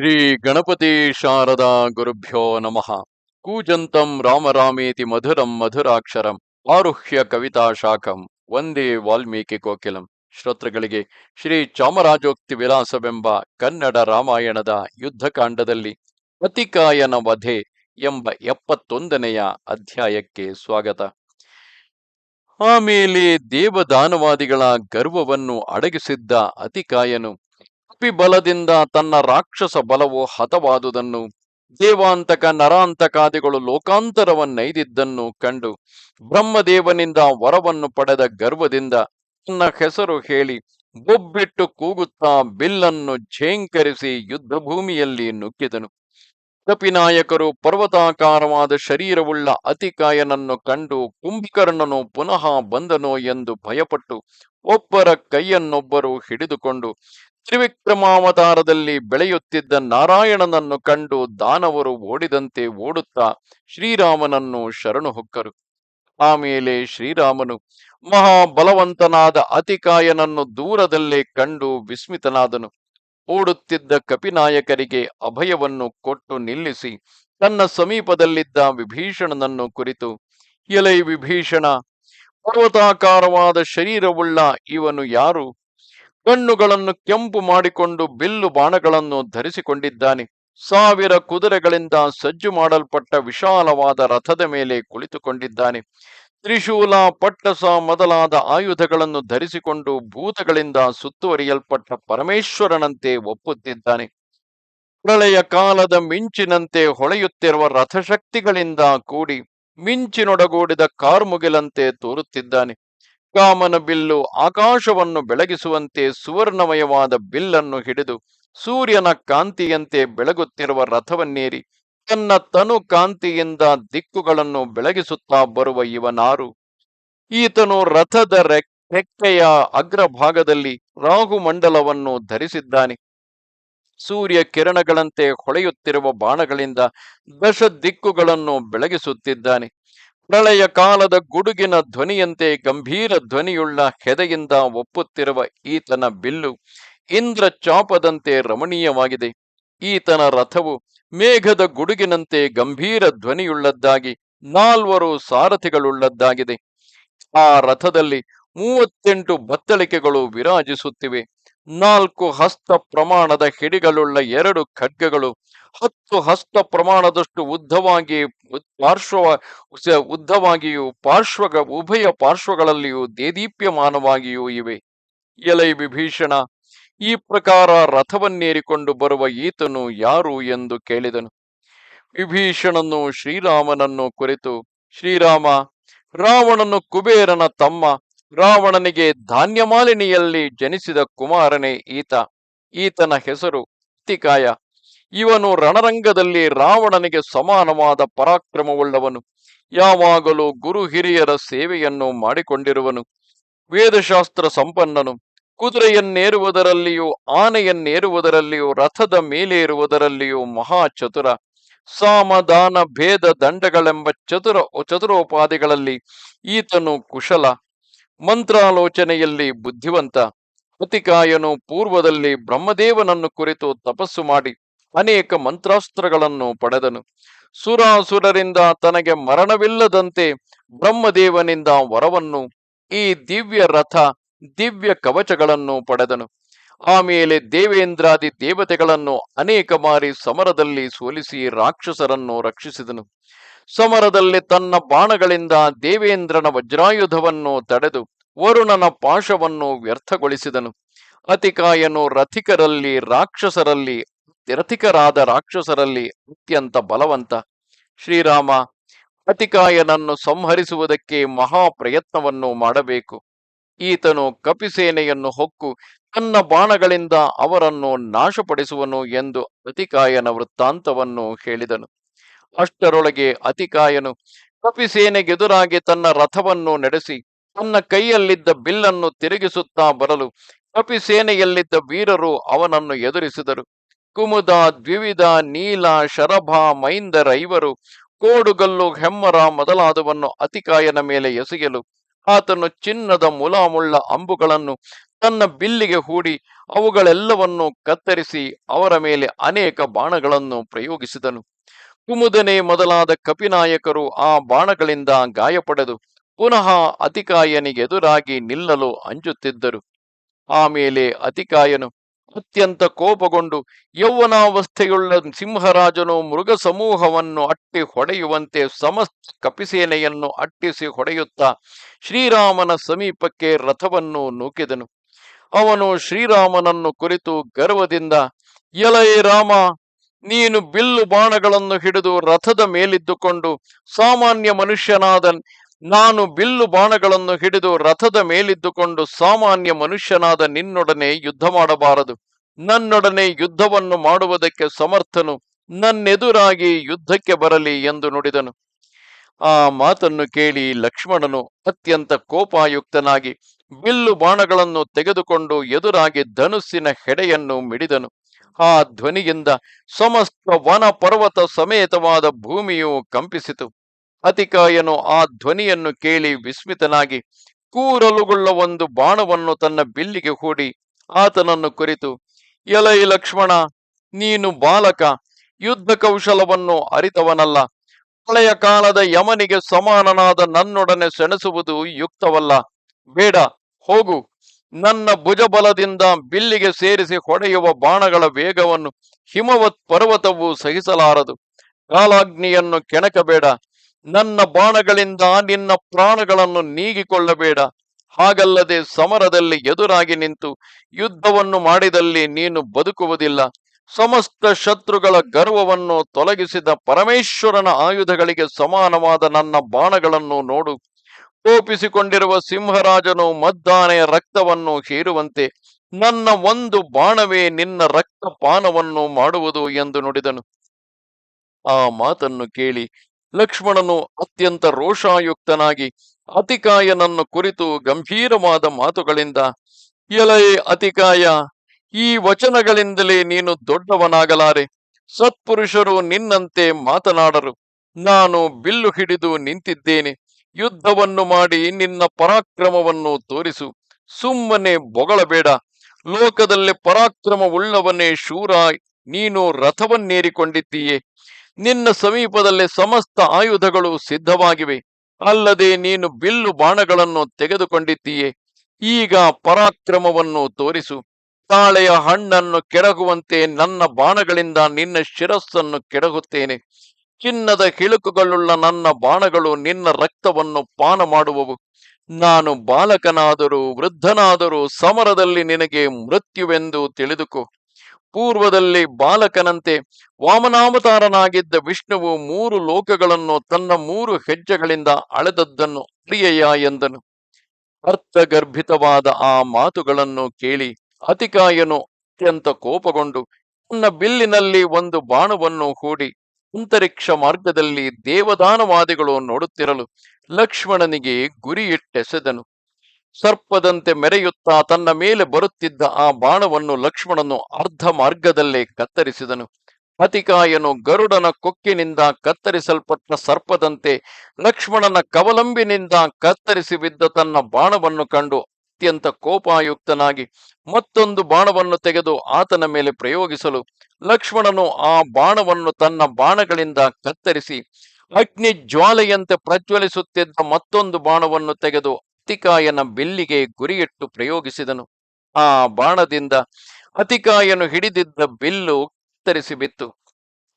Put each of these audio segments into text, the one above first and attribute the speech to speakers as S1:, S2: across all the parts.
S1: ಶ್ರೀ ಗಣಪತಿ ಶಾರದಾ ಗುರುಭ್ಯೋ ನಮಃ. ಕೂಜಂತಂ ರಾಮರಾಮೇತಿ ಮಧುರಂ ಮಧುರಾಕ್ಷರಂ ಆರುಹ್ಯ ಕವಿತಾ ಶಾಖಂ ಒಂದೇ ವಾಲ್ಮೀಕಿ ಕೋಕಿಲಂ. ಶ್ರೋತೃಗಳಿಗೆ ಶ್ರೀ ಚಾಮರಾಜೋಕ್ತಿ ವಿಲಾಸವೆಂಬ ಕನ್ನಡ ರಾಮಾಯಣದ ಯುದ್ಧಕಾಂಡದಲ್ಲಿ ಅತಿಕಾಯನ ವಧೆ ಎಂಬ ಎಪ್ಪತ್ತೊಂದನೆಯ ಅಧ್ಯಾಯಕ್ಕೆ ಸ್ವಾಗತ. ಆಮೇಲೆ ದೇವದಾನವಾದಿಗಳ ಗರ್ವವನ್ನು ಅಡಗಿಸಿದ್ದ ಅತಿಕಾಯನು ಬಲದಿಂದ ತನ್ನ ರಾಕ್ಷಸ ಬಲವು ಹತವಾದುದನ್ನು, ದೇವಾಂತಕ ನರಾಂತಕಾದಿಗಳು ಲೋಕಾಂತರವನ್ನೈದಿದ್ದನ್ನು ಕಂಡು ಬ್ರಹ್ಮದೇವನಿಂದ ವರವನ್ನು ಪಡೆದ ಗರ್ವದಿಂದ ತನ್ನ ಹೆಸರು ಹೇಳಿ ಬೊಬ್ಬಿಟ್ಟು ಕೂಗುತ್ತಾ ಬಿಲ್ಲನ್ನು ಝೇಂಕರಿಸಿ ಯುದ್ಧ ಭೂಮಿಯಲ್ಲಿ ನುಗ್ಗಿದನು. ಕಪಿನಾಯಕರು ಪರ್ವತಾಕಾರವಾದ ಶರೀರವುಳ್ಳ ಅತಿಕಾಯನನ್ನು ಕಂಡು ಕುಂಭಕರ್ಣನು ಪುನಃ ಬಂದನೋ ಎಂದು ಭಯಪಟ್ಟು ಒಬ್ಬರ ಕೈಯನ್ನೊಬ್ಬರು ಹಿಡಿದುಕೊಂಡು ತ್ರಿವಿಕ್ರಮಾವತಾರದಲ್ಲಿ ಬೆಳೆಯುತ್ತಿದ್ದ ನಾರಾಯಣನನ್ನು ಕಂಡು ದಾನವರು ಓಡಿದಂತೆ ಓಡುತ್ತಾ ಶ್ರೀರಾಮನನ್ನು ಶರಣು ಹೊಕ್ಕರು. ಆಮೇಲೆ ಶ್ರೀರಾಮನು ಮಹಾಬಲವಂತನಾದ ಅತಿಕಾಯನನ್ನು ದೂರದಲ್ಲೇ ಕಂಡು ವಿಸ್ಮಿತನಾದನು. ಓಡುತ್ತಿದ್ದ ಕಪಿನಾಯಕರಿಗೆ ಅಭಯವನ್ನು ಕೊಟ್ಟು ನಿಲ್ಲಿಸಿ ತನ್ನ ಸಮೀಪದಲ್ಲಿದ್ದ ವಿಭೀಷಣನನ್ನು ಕುರಿತು, ಎಲೈ ವಿಭೀಷಣ, ಪರ್ವತಾಕಾರವಾದ ಶರೀರವುಳ್ಳ ಇವನು ಯಾರು? ಕಣ್ಣುಗಳನ್ನು ಕೆಂಪು ಮಾಡಿಕೊಂಡು ಬಿಲ್ಲು ಬಾಣಗಳನ್ನು ಧರಿಸಿಕೊಂಡಿದ್ದಾನೆ. ಸಾವಿರ ಕುದುರೆಗಳಿಂದ ಸಜ್ಜು ಮಾಡಲ್ಪಟ್ಟ ವಿಶಾಲವಾದ ರಥದ ಮೇಲೆ ಕುಳಿತುಕೊಂಡಿದ್ದಾನೆ. ತ್ರಿಶೂಲ ಪಟ್ಟಸ ಮೊದಲಾದ ಆಯುಧಗಳನ್ನು ಧರಿಸಿಕೊಂಡು ಭೂತಗಳಿಂದ ಸುತ್ತುವರಿಯಲ್ಪಟ್ಟ ಪರಮೇಶ್ವರನಂತೆ ಒಪ್ಪುತ್ತಿದ್ದಾನೆ. ಪ್ರಳಯ ಕಾಲದ ಮಿಂಚಿನಂತೆ ಹೊಳೆಯುತ್ತಿರುವ ರಥಶಕ್ತಿಗಳಿಂದ ಕೂಡಿ ಮಿಂಚಿನೊಡಗೂಡಿದ ಕಾರ್ಮುಗಿಲಂತೆ ತೋರುತ್ತಿದ್ದಾನೆ. ಕಾಮನ ಬಿಲ್ಲು ಆಕಾಶವನ್ನು ಬೆಳಗಿಸುವಂತೆ ಸುವರ್ಣಮಯವಾದ ಬಿಲ್ಲನ್ನು ಹಿಡಿದು ಸೂರ್ಯನ ಕಾಂತಿಯಂತೆ ಬೆಳಗುತ್ತಿರುವ ರಥವನ್ನೇರಿ ತನ್ನ ತನು ಕಾಂತಿಯಿಂದ ದಿಕ್ಕುಗಳನ್ನು ಬೆಳಗಿಸುತ್ತಾ ಬರುವ ಇವನಾರು. ಈತನು ರಥದ ರೆಕ್ಕೆಯ ಅಗ್ರಭಾಗದಲ್ಲಿ ರಾಹುಮಂಡಲವನ್ನು ಧರಿಸಿದ್ದಾನೆ. ಸೂರ್ಯ ಕಿರಣಗಳಂತೆ ಹೊಳೆಯುತ್ತಿರುವ ಬಾಣಗಳಿಂದ ದಶ ದಿಕ್ಕುಗಳನ್ನು ಬೆಳಗಿಸುತ್ತಿದ್ದಾನೆ. ಪ್ರಳಯ ಕಾಲದ ಗುಡುಗಿನ ಧ್ವನಿಯಂತೆ ಗಂಭೀರ ಧ್ವನಿಯುಳ್ಳ ಹೆದೆಯಿಂದ ಒಪ್ಪುತ್ತಿರುವ ಈತನ ಬಿಲ್ಲು ಇಂದ್ರ ಚಾಪದಂತೆ ರಮಣೀಯವಾಗಿದೆ. ಈತನ ರಥವು ಮೇಘದ ಗುಡುಗಿನಂತೆ ಗಂಭೀರ ಧ್ವನಿಯುಳ್ಳದ್ದಾಗಿ ನಾಲ್ವರು ಸಾರಥಿಗಳುಳ್ಳದ್ದಾಗಿದೆ. ಆ ರಥದಲ್ಲಿ ಮೂವತ್ತೆಂಟು ಬತ್ತಳಿಕೆಗಳು ವಿರಾಜಿಸುತ್ತಿವೆ. ನಾಲ್ಕು ಹಸ್ತ ಪ್ರಮಾಣದ ಹಿಡಿಗಳುಳ್ಳ ಎರಡು ಖಡ್ಗಗಳು, ಹತ್ತು ಹಸ್ತ ಪ್ರಮಾಣದಷ್ಟು ಉದ್ದವಾಗಿ ಪಾರ್ಶ್ವ ಉದ್ದವಾಗಿಯೂ ಪಾರ್ಶ್ವ ಉಭಯ ಪಾರ್ಶ್ವಗಳಲ್ಲಿಯೂ ದೇದೀಪ್ಯಮಾನವಾಗಿಯೂ ಇವೆ. ಎಲೈ ವಿಭೀಷಣ, ಈ ಪ್ರಕಾರ ರಥವನ್ನೇರಿಕೊಂಡು ಬರುವ ಈತನು ಯಾರು ಎಂದು ಕೇಳಿದನು. ವಿಭೀಷಣನು ಶ್ರೀರಾಮನನ್ನು ಕುರಿತು, ಶ್ರೀರಾಮ, ರಾವಣನು ಕುಬೇರನ ತಮ್ಮ ರಾವಣನಿಗೆ ಧಾನ್ಯಮಾಲಿನಿಯಲ್ಲಿ ಜನಿಸಿದ ಕುಮಾರನೇ ಈತ. ಈತನ ಹೆಸರು ತಿಕಾಯ. ಇವನು ರಣರಂಗದಲ್ಲಿ ರಾವಣನಿಗೆ ಸಮಾನವಾದ ಪರಾಕ್ರಮವುಳ್ಳವನು. ಯಾವಾಗಲೂ ಗುರು ಹಿರಿಯರ ಸೇವೆಯನ್ನು ಮಾಡಿಕೊಂಡಿರುವನು. ವೇದಶಾಸ್ತ್ರ ಸಂಪನ್ನನು. ಕುದುರೆಯನ್ನೇರುವುದರಲ್ಲಿಯೂ, ಆನೆಯನ್ನೇರುವುದರಲ್ಲಿಯೂ, ರಥದ ಮೇಲೇರುವುದರಲ್ಲಿಯೂ ಮಹಾ ಚತುರ. ಸಾಮದಾನ ಭೇದ ದಂಡಗಳೆಂಬ ಚತುರ, ಚತುರೋಪಾದಿಗಳಲ್ಲಿ ಈತನು ಕುಶಲ. ಮಂತ್ರಾಲೋಚನೆಯಲ್ಲಿ ಬುದ್ಧಿವಂತ. ಅತಿಕಾಯನು ಪೂರ್ವದಲ್ಲಿ ಬ್ರಹ್ಮದೇವನನ್ನು ಕುರಿತು ತಪಸ್ಸು ಮಾಡಿ ಅನೇಕ ಮಂತ್ರಾಸ್ತ್ರಗಳನ್ನು ಪಡೆದನು. ಸುರಾಸುರರಿಂದ ತನಗೆ ಮರಣವಿಲ್ಲದಂತೆ ಬ್ರಹ್ಮದೇವನಿಂದ ವರವನ್ನು, ಈ ದಿವ್ಯ ರಥ, ದಿವ್ಯ ಕವಚಗಳನ್ನು ಪಡೆದನು. ಆಮೇಲೆ ದೇವೇಂದ್ರಾದಿ ದೇವತೆಗಳನ್ನು ಅನೇಕ ಬಾರಿ ಸಮರದಲ್ಲಿ ಸೋಲಿಸಿ ರಾಕ್ಷಸರನ್ನು ರಕ್ಷಿಸಿದನು. ಸಮರದಲ್ಲಿ ತನ್ನ ಬಾಣಗಳಿಂದ ದೇವೇಂದ್ರನ ವಜ್ರಾಯುಧವನ್ನು ತಡೆದು ವರುಣನ ಪಾಶವನ್ನು ವ್ಯರ್ಥಗೊಳಿಸಿದನು. ಅತಿಕಾಯನು ರಥಿಕರಲ್ಲಿ ರಾಕ್ಷಸರಲ್ಲಿ, ರಥಿಕರಾದ ರಾಕ್ಷಸರಲ್ಲಿ ಅತ್ಯಂತ ಬಲವಂತ. ಶ್ರೀರಾಮ, ಅತಿಕಾಯನನ್ನು ಸಂಹರಿಸುವುದಕ್ಕೆ ಮಹಾ ಪ್ರಯತ್ನವನ್ನು ಮಾಡಬೇಕು. ಈತನು ಕಪಿಸೇನೆಯನ್ನು ಹೊಕ್ಕು, ತನ್ನ ಬಾಣಗಳಿಂದ ಅವರನ್ನು ನಾಶಪಡಿಸುವನು ಎಂದು ಅತಿಕಾಯನ ವೃತ್ತಾಂತವನ್ನು ಹೇಳಿದನು. ಅಷ್ಟರೊಳಗೆ ಅತಿಕಾಯನು ಕಪಿಸೇನೆಗೆದುರಾಗಿ ತನ್ನ ರಥವನ್ನು ನಡೆಸಿ ತನ್ನ ಕೈಯಲ್ಲಿದ್ದ ಬಿಲ್ಲನ್ನು ತಿರುಗಿಸುತ್ತಾ ಬರಲು ಕಪಿಸೇನೆಯಲ್ಲಿದ್ದ ವೀರರು ಅವನನ್ನು ಎದುರಿಸಿದರು. ಕುಮುದ, ದ್ವಿವಿಧ, ನೀಲ, ಶರಭ, ಮೈಂದರ ಐವರು ಕೋಡುಗಲ್ಲು, ಹೆಮ್ಮರ ಮೊದಲಾದವನ್ನು ಅತಿಕಾಯನ ಮೇಲೆ ಎಸೆಯಲು ಆತನು ಚಿನ್ನದ ಮುಲಾಮುಳ್ಳ ಅಂಬುಗಳನ್ನು ತನ್ನ ಬಿಲ್ಲಿಗೆ ಹೂಡಿ ಅವುಗಳೆಲ್ಲವನ್ನು ಕತ್ತರಿಸಿ ಅವರ ಮೇಲೆ ಅನೇಕ ಬಾಣಗಳನ್ನು ಪ್ರಯೋಗಿಸಿದನು. ಕುಮುದನೆ ಮೊದಲಾದ ಕಪಿನಾಯಕರು ಆ ಬಾಣಗಳಿಂದ ಗಾಯಪಡೆದು ಪುನಃ ಅತಿಕಾಯನಿಗೆ ಎದುರಾಗಿ ನಿಲ್ಲಲು ಅಂಜುತ್ತಿದ್ದರು. ಆಮೇಲೆ ಅತಿಕಾಯನು ಅತ್ಯಂತ ಕೋಪಗೊಂಡು ಯೌವನಾವಸ್ಥೆಯುಳ್ಳ ಸಿಂಹರಾಜನು ಮೃಗ ಸಮೂಹವನ್ನು ಅಟ್ಟಿ ಹೊಡೆಯುವಂತೆ ಸಮಸ್ತ ಕಪಿಸೇನೆಯನ್ನು ಅಟ್ಟಿಸಿ ಹೊಡೆಯುತ್ತಾ ಶ್ರೀರಾಮನ ಸಮೀಪಕ್ಕೆ ರಥವನ್ನು ನೂಕಿದನು. ಅವನು ಶ್ರೀರಾಮನನ್ನು ಕುರಿತು ಗರ್ವದಿಂದ, ಎಲೈ ರಾಮ ನೀನು ಬಿಲ್ಲು ಬಾಣಗಳನ್ನು ಹಿಡಿದು ರಥದ ಮೇಲಿದ್ದುಕೊಂಡು ಸಾಮಾನ್ಯ ಮನುಷ್ಯನಾದ ನಾನು ಬಿಲ್ಲು ಬಾಣಗಳನ್ನು ಹಿಡಿದು ರಥದ ಮೇಲಿದ್ದುಕೊಂಡು ಸಾಮಾನ್ಯ ಮನುಷ್ಯನಾದ ನಿನ್ನೊಡನೆ ಯುದ್ಧ ಮಾಡಬಾರದು. ನನ್ನೊಡನೆ ಯುದ್ಧವನ್ನು ಮಾಡುವುದಕ್ಕೆ ಸಮರ್ಥನು. ನನ್ನೆದುರಾಗಿ ಯುದ್ಧಕ್ಕೆ ಬರಲಿ ಎಂದು ನುಡಿದನು. ಆ ಮಾತನ್ನು ಕೇಳಿ ಲಕ್ಷ್ಮಣನು ಅತ್ಯಂತ ಕೋಪಾಯುಕ್ತನಾಗಿ ಬಿಲ್ಲು ಬಾಣಗಳನ್ನು ತೆಗೆದುಕೊಂಡು ಎದುರಾಗಿ ಧನುಸ್ಸಿನ ಹೆಡೆಯನ್ನು ಮಿಡಿದನು. ಆ ಧ್ವನಿಯಿಂದ ಸಮಸ್ತ ವನ ಪರ್ವತ ಸಮೇತವಾದ ಭೂಮಿಯು ಕಂಪಿಸಿತು. ಅತಿಕಾಯನು ಆ ಧ್ವನಿಯನ್ನು ಕೇಳಿ ವಿಸ್ಮಿತನಾಗಿ, ಕೂರಲುಗುಳ್ಳ ಒಂದು ಬಾಣವನ್ನು ತನ್ನ ಬಿಲ್ಲಿಗೆ ಹೂಡಿ, ಆತನನ್ನು ಕುರಿತು, ಎಲೈ ಲಕ್ಷ್ಮಣ, ನೀನು ಬಾಲಕ, ಯುದ್ಧ ಕೌಶಲವನ್ನು ಅರಿತವನಲ್ಲ. ಹಳೆಯ ಕಾಲದ ಯಮನಿಗೆ ಸಮಾನನಾದ ನನ್ನೊಡನೆ ಸೆಣಸುವುದು ಯುಕ್ತವಲ್ಲ. ಬೇಡ, ಹೋಗು. ನನ್ನ ಭುಜಬಲದಿಂದ ಬಿಲ್ಲಿಗೆ ಸೇರಿಸಿ ಹೊಡೆಯುವ ಬಾಣಗಳ ವೇಗವನ್ನು ಹಿಮವತ್ ಪರ್ವತವು ಸಹಿಸಲಾರದು. ಕಾಲಾಗ್ನಿಯನ್ನು ಕೆಣಕಬೇಡ. ನನ್ನ ಬಾಣಗಳಿಂದ ನಿನ್ನ ಪ್ರಾಣಗಳನ್ನು ನೀಗಿಕೊಳ್ಳಬೇಡ. ಹಾಗಲ್ಲದೆ ಸಮರದಲ್ಲಿ ಎದುರಾಗಿ ನಿಂತು ಯುದ್ಧವನ್ನು ಮಾಡಿದಲ್ಲಿ ನೀನು ಬದುಕುವುದಿಲ್ಲ. ಸಮಸ್ತ ಶತ್ರುಗಳ ಗರ್ವವನ್ನು ತೊಲಗಿಸಿದ ಪರಮೇಶ್ವರನ ಆಯುಧಗಳಿಗೆ ಸಮಾನವಾದ ನನ್ನ ಬಾಣಗಳನ್ನು ನೋಡು. ಕೋಪಿಸಿಕೊಂಡಿರುವ ಸಿಂಹರಾಜನು ಮದ್ದಾನೆ ರಕ್ತವನ್ನು ಹೇರುವಂತೆ, ನನ್ನ ಒಂದು ಬಾಣವೇ ನಿನ್ನ ರಕ್ತಪಾನವನ್ನು ಮಾಡುವುದು ಎಂದು ನುಡಿದನು. ಆ ಮಾತನ್ನು ಕೇಳಿ ಲಕ್ಷ್ಮಣನು ಅತ್ಯಂತ ರೋಷಾಯುಕ್ತನಾಗಿ, ಅತಿಕಾಯನನ್ನು ಕುರಿತು ಗಂಭೀರವಾದ ಮಾತುಗಳಿಂದ, ಎಲೈ ಅತಿಕಾಯ, ಈ ವಚನಗಳಿಂದಲೇ ನೀನು ದೊಡ್ಡವನಾಗಲಾರೆ. ಸತ್ಪುರುಷರು ನಿನ್ನಂತೆ ಮಾತನಾಡರು. ನಾನು ಬಿಲ್ಲು ಹಿಡಿದು ನಿಂತಿದ್ದೇನೆ. ಯುದ್ಧವನ್ನು ಮಾಡಿ ನಿನ್ನ ಪರಾಕ್ರಮವನ್ನು ತೋರಿಸು. ಸುಮ್ಮನೆ ಬೊಗಳಬೇಡ. ಲೋಕದಲ್ಲಿ ಪರಾಕ್ರಮವುಳ್ಳವನೇ ಶೂರ, ನೀನು ರಥವನ್ನೇರಿಕೊಂಡಿದ್ದೀಯೆ. ನಿನ್ನ ಸಮೀಪದಲ್ಲಿ ಸಮಸ್ತ ಆಯುಧಗಳು ಸಿದ್ಧವಾಗಿವೆ. ಅಲ್ಲದೆ ನೀನು ಬಿಲ್ಲು ಬಾಣಗಳನ್ನು ತೆಗೆದುಕೊಂಡಿದ್ದೀಯೆ. ಈಗ ಪರಾಕ್ರಮವನ್ನು ತೋರಿಸು. ತಾಳೆಯ ಹಣ್ಣನ್ನು ಕೆಡಗುವಂತೆ ನನ್ನ ಬಾಣಗಳಿಂದ ನಿನ್ನ ಶಿರಸ್ಸನ್ನು ಕೆಡಗುತ್ತೇನೆ. ಚಿನ್ನದ ಹಿಳುಕುಗಳುಳ್ಳ ನನ್ನ ಬಾಣಗಳು ನಿನ್ನ ರಕ್ತವನ್ನು ಪಾನ ಮಾಡುವವು ನಾನು ಬಾಲಕನಾದರೂ, ವೃದ್ಧನಾದರೂ ಸಮರದಲ್ಲಿ ನಿನಗೆ ಮೃತ್ಯುವೆಂದು ತಿಳಿದುಕೋ. ಪೂರ್ವದಲ್ಲಿ ಬಾಲಕನಂತೆ ವಾಮನಾವತಾರನಾಗಿದ್ದ ವಿಷ್ಣುವು ಮೂರು ಲೋಕಗಳನ್ನು ತನ್ನ ಮೂರು ಹೆಜ್ಜೆಗಳಿಂದ ಅಳೆದದ್ದನ್ನು ಅರಿಯಯ್ಯ ಎಂದನು. ಅರ್ಥಗರ್ಭಿತವಾದ ಆ ಮಾತುಗಳನ್ನು ಕೇಳಿ ಅತಿಕಾಯನು ಅತ್ಯಂತ ಕೋಪಗೊಂಡು ತನ್ನ ಬಿಲ್ಲಿನಲ್ಲಿ ಒಂದು ಬಾಣವನ್ನು ಹೂಡಿ ಅಂತರಿಕ್ಷ ಮಾರ್ಗದಲ್ಲಿ ದೇವದಾನವಾದಿಗಳು ನೋಡುತ್ತಿರಲು ಲಕ್ಷ್ಮಣನಿಗೆ ಗುರಿಯಿಟ್ಟೆಸೆದನು. ಸರ್ಪದಂತೆ ಮೆರೆಯುತ್ತಾ ತನ್ನ ಮೇಲೆ ಬರುತ್ತಿದ್ದ ಆ ಬಾಣವನ್ನು ಲಕ್ಷ್ಮಣನು ಅರ್ಧ ಮಾರ್ಗದಲ್ಲೇ ಕತ್ತರಿಸಿದನು. ಅತಿಕಾಯನು ಗರುಡನ ಕೊಕ್ಕಿನಿಂದ ಕತ್ತರಿಸಲ್ಪಟ್ಟ ಸರ್ಪದಂತೆ ಲಕ್ಷ್ಮಣನ ಕವಲಂಬಿನಿಂದ ಕತ್ತರಿಸಿ ಬಿದ್ದ ತನ್ನ ಬಾಣವನ್ನು ಕಂಡು ಅತ್ಯಂತ ಕೋಪಾಯುಕ್ತನಾಗಿ ಮತ್ತೊಂದು ಬಾಣವನ್ನು ತೆಗೆದು ಆತನ ಮೇಲೆ ಪ್ರಯೋಗಿಸಲು ಲಕ್ಷ್ಮಣನು ಆ ಬಾಣವನ್ನು ತನ್ನ ಬಾಣಗಳಿಂದ ಕತ್ತರಿಸಿ ಅಗ್ನಿ ಜ್ವಾಲೆಯಂತೆ ಪ್ರಜ್ವಲಿಸುತ್ತಿದ್ದ ಮತ್ತೊಂದು ಬಾಣವನ್ನು ತೆಗೆದು ಅತಿಕಾಯನ ಬಿಲ್ಲಿಗೆ ಗುರಿಯಿಟ್ಟು ಪ್ರಯೋಗಿಸಿದನು. ಆ ಬಾಣದಿಂದ ಅತಿಕಾಯನು ಹಿಡಿದಿದ್ದ ಬಿಲ್ಲು ಕತ್ತರಿಸಿ ಬಿತ್ತು.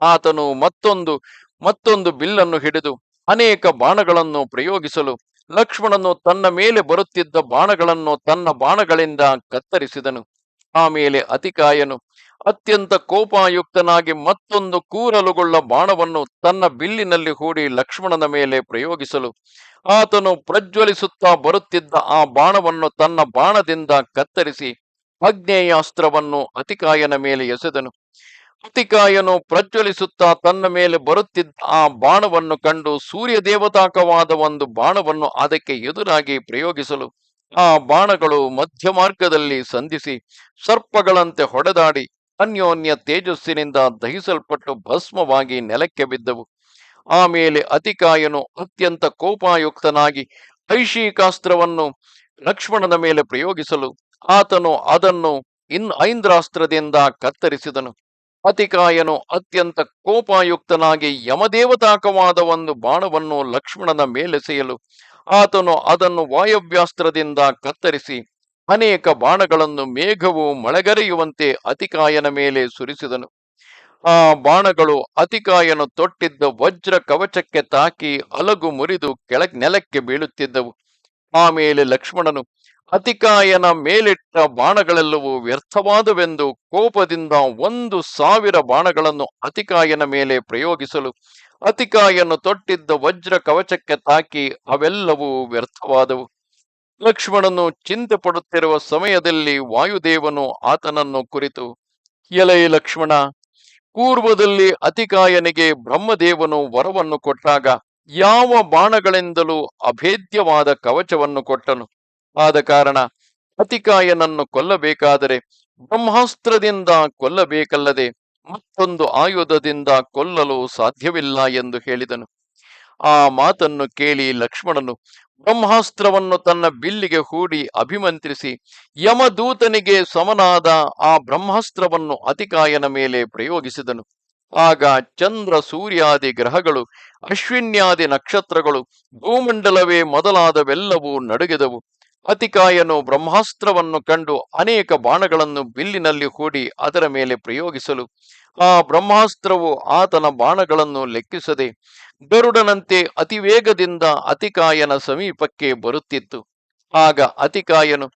S1: ಆತನು ಮತ್ತೊಂದು ಮತ್ತೊಂದು ಬಿಲ್ಲನ್ನು ಹಿಡಿದು ಅನೇಕ ಬಾಣಗಳನ್ನು ಪ್ರಯೋಗಿಸಲು ಲಕ್ಷ್ಮಣನು ತನ್ನ ಮೇಲೆ ಬರುತ್ತಿದ್ದ ಬಾಣಗಳನ್ನು ತನ್ನ ಬಾಣಗಳಿಂದ ಕತ್ತರಿಸಿದನು. ಆಮೇಲೆ ಅತಿಕಾಯನು ಅತ್ಯಂತ ಕೋಪಾಯುಕ್ತನಾಗಿ ಮತ್ತೊಂದು ಕೂರಲುಗೊಳ್ಳ ಬಾಣವನ್ನು ತನ್ನ ಬಿಲ್ಲಿನಲ್ಲಿ ಹೂಡಿ ಲಕ್ಷ್ಮಣನ ಮೇಲೆ ಪ್ರಯೋಗಿಸಲು ಆತನು ಪ್ರಜ್ವಲಿಸುತ್ತಾ ಬರುತ್ತಿದ್ದ ಆ ಬಾಣವನ್ನು ತನ್ನ ಬಾಣದಿಂದ ಕತ್ತರಿಸಿ ಅಗ್ನೇಯಾಸ್ತ್ರವನ್ನು ಅತಿಕಾಯನ ಮೇಲೆ ಎಸೆದನು. ಅತಿಕಾಯನು ಪ್ರಜ್ವಲಿಸುತ್ತಾ ತನ್ನ ಮೇಲೆ ಬರುತ್ತಿದ್ದ ಆ ಬಾಣವನ್ನು ಕಂಡು ಸೂರ್ಯ ದೇವತಾಕವಾದ ಒಂದು ಬಾಣವನ್ನು ಅದಕ್ಕೆ ಎದುರಾಗಿ ಪ್ರಯೋಗಿಸಲು ಆ ಬಾಣಗಳು ಮಧ್ಯ ಮಾರ್ಗದಲ್ಲಿ ಸಂಧಿಸಿ ಸರ್ಪಗಳಂತೆ ಹೊಡೆದಾಡಿ ಅನ್ಯೋನ್ಯ ತೇಜಸ್ಸಿನಿಂದ ದಹಿಸಲ್ಪಟ್ಟು ಭಸ್ಮವಾಗಿ ನೆಲಕ್ಕೆ ಬಿದ್ದವು. ಆಮೇಲೆ ಅತಿಕಾಯನು ಅತ್ಯಂತ ಕೋಪಾಯುಕ್ತನಾಗಿ ಐಶಿಕಾಸ್ತ್ರವನ್ನು ಲಕ್ಷ್ಮಣನ ಮೇಲೆ ಪ್ರಯೋಗಿಸಲು ಆತನು ಅದನ್ನು ಇನ್ ಐಂದ್ರಾಸ್ತ್ರದಿಂದ ಕತ್ತರಿಸಿದನು. ಅತಿಕಾಯನು ಅತ್ಯಂತ ಕೋಪಾಯುಕ್ತನಾಗಿ ಯಮದೇವತಾಕವಾದ ಒಂದು ಬಾಣವನ್ನು ಲಕ್ಷ್ಮಣನ ಮೇಲೆಸೆಯಲು ಆತನು ಅದನ್ನು ವಾಯವ್ಯಾಸ್ತ್ರದಿಂದ ಕತ್ತರಿಸಿ ಅನೇಕ ಬಾಣಗಳನ್ನು ಮೇಘವು ಮಳೆಗರೆಯುವಂತೆ ಅತಿಕಾಯನ ಮೇಲೆ ಸುರಿಸಿದನು. ಆ ಬಾಣಗಳು ಅತಿಕಾಯನು ತೊಟ್ಟಿದ್ದ ವಜ್ರ ಕವಚಕ್ಕೆ ತಾಕಿ ಅಲಗು ಮುರಿದು ಕೆಳ ನೆಲಕ್ಕೆ ಬೀಳುತ್ತಿದ್ದವು. ಆಮೇಲೆ ಲಕ್ಷ್ಮಣನು ಅತಿಕಾಯನ ಮೇಲಿಟ್ಟ ಬಾಣಗಳೆಲ್ಲವೂ ವ್ಯರ್ಥವಾದವೆಂದು ಕೋಪದಿಂದ ಒಂದು ಸಾವಿರ ಬಾಣಗಳನ್ನು ಅತಿಕಾಯನ ಮೇಲೆ ಪ್ರಯೋಗಿಸಲು ಅತಿಕಾಯನ್ನು ತೊಟ್ಟಿದ್ದ ವಜ್ರ ಕವಚಕ್ಕೆ ತಾಕಿ ಅವೆಲ್ಲವೂ ವ್ಯರ್ಥವಾದವು. ಲಕ್ಷ್ಮಣನು ಚಿಂತೆ ಪಡುತ್ತಿರುವ ಸಮಯದಲ್ಲಿ ವಾಯುದೇವನು ಆತನನ್ನು ಕುರಿತು, ಎಲೈ ಲಕ್ಷ್ಮಣ, ಪೂರ್ವದಲ್ಲಿ ಅತಿಕಾಯನಿಗೆ ಬ್ರಹ್ಮದೇವನು ವರವನ್ನು ಕೊಟ್ಟಾಗ ಯಾವ ಬಾಣಗಳಿಂದಲೂ ಅಭೇದ್ಯವಾದ ಕವಚವನ್ನು ಕೊಟ್ಟನು? ಆದ ಕಾರಣ ಅತಿಕಾಯನನ್ನು ಕೊಲ್ಲಬೇಕಾದರೆ ಬ್ರಹ್ಮಾಸ್ತ್ರದಿಂದ ಕೊಲ್ಲಬೇಕಲ್ಲದೆ ಮತ್ತೊಂದು ಆಯುಧದಿಂದ ಕೊಲ್ಲಲು ಸಾಧ್ಯವಿಲ್ಲ ಎಂದು ಹೇಳಿದನು. ಆ ಮಾತನ್ನು ಕೇಳಿ ಲಕ್ಷ್ಮಣನು ಬ್ರಹ್ಮಾಸ್ತ್ರವನ್ನು ತನ್ನ ಬಿಲ್ಲಿಗೆ ಹೂಡಿ ಅಭಿಮಂತ್ರಿಸಿ ಯಮದೂತನಿಗೆ ಸಮನಾದ ಆ ಬ್ರಹ್ಮಾಸ್ತ್ರವನ್ನು ಅತಿಕಾಯನ ಮೇಲೆ ಪ್ರಯೋಗಿಸಿದನು. ಆಗ ಚಂದ್ರ ಸೂರ್ಯಾದಿ ಗ್ರಹಗಳು, ಅಶ್ವಿನ್ಯಾದಿ ನಕ್ಷತ್ರಗಳು, ಭೂಮಂಡಲವೇ ಮೊದಲಾದವೆಲ್ಲವೂ ನಡುಗಿದವು. ಅತಿಕಾಯನು ಬ್ರಹ್ಮಾಸ್ತ್ರವನ್ನು ಕಂಡು ಅನೇಕ ಬಾಣಗಳನ್ನು ಬಿಲ್ಲಿನಲ್ಲಿ ಹೂಡಿ ಅದರ ಮೇಲೆ ಪ್ರಯೋಗಿಸಲು, ಆ ಬ್ರಹ್ಮಾಸ್ತ್ರವು ಆತನ ಬಾಣಗಳನ್ನು ಲೆಕ್ಕಿಸದೆ ಗರುಡನಂತೆ ಅತಿವೇಗದಿಂದ ಅತಿಕಾಯನ ಸಮೀಪಕ್ಕೆ ಬರುತ್ತಿತ್ತು. ಆಗ ಅತಿಕಾಯನು,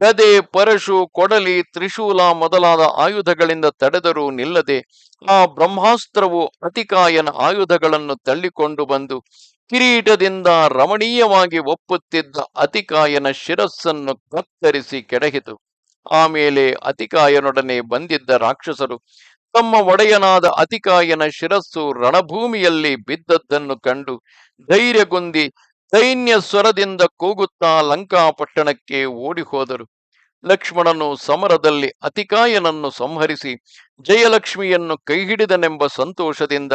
S1: ಗದೆ ಪರಶು ಕೊಡಲಿ ತ್ರಿಶೂಲ ಮೊದಲಾದ ಆಯುಧಗಳಿಂದ ತಡೆದರೂ ನಿಲ್ಲದೆ ಆ ಬ್ರಹ್ಮಾಸ್ತ್ರವು ಅತಿಕಾಯನ ಆಯುಧಗಳನ್ನು ತಳ್ಳಿಕೊಂಡು ಬಂದು ಕಿರೀಟದಿಂದ ರಮಣೀಯವಾಗಿ ಒಪ್ಪುತ್ತಿದ್ದ ಅತಿಕಾಯನ ಶಿರಸ್ಸನ್ನು ಕತ್ತರಿಸಿ ಕೆಡಹಿತು. ಆಮೇಲೆ ಅತಿಕಾಯನೊಡನೆ ಬಂದಿದ್ದ ರಾಕ್ಷಸರು ತಮ್ಮ ಒಡೆಯನಾದ ಅತಿಕಾಯನ ಶಿರಸ್ಸು ರಣಭೂಮಿಯಲ್ಲಿ ಬಿದ್ದದ್ದನ್ನು ಕಂಡು ಧೈರ್ಯಗೊಂದಿ ಸೈನ್ಯ ಸ್ವರದಿಂದ ಕೂಗುತ್ತಾ ಲಂಕಾಪಟ್ಟಣಕ್ಕೆ ಓಡಿ ಹೋದರು ಲಕ್ಷ್ಮಣನು ಸಮರದಲ್ಲಿ ಅತಿಕಾಯನನ್ನು ಸಂಹರಿಸಿ ಜಯಲಕ್ಷ್ಮಿಯನ್ನು ಕೈಹಿಡಿದನೆಂಬ ಸಂತೋಷದಿಂದ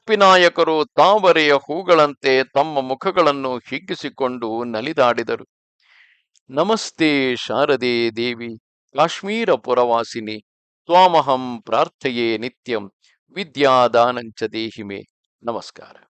S1: ಉಪಿನಾಯಕರು ತಾವರೆಯ ಹೂಗಳಂತೆ ತಮ್ಮ ಮುಖಗಳನ್ನು ಹಿಗ್ಗಿಸಿಕೊಂಡು ನಲಿದಾಡಿದರು. ನಮಸ್ತೆ ಶಾರದೆ ದೇವಿ, ಕಾಶ್ಮೀರ ಪುರವಾಸಿನಿ, ತ್ವಾಮಹಂ ಪ್ರಾರ್ಥಯೇ ನಿತ್ಯಂ, ವಿದ್ಯಾದಾನಂಚ ದೇಹಿಮೆ. ನಮಸ್ಕಾರ.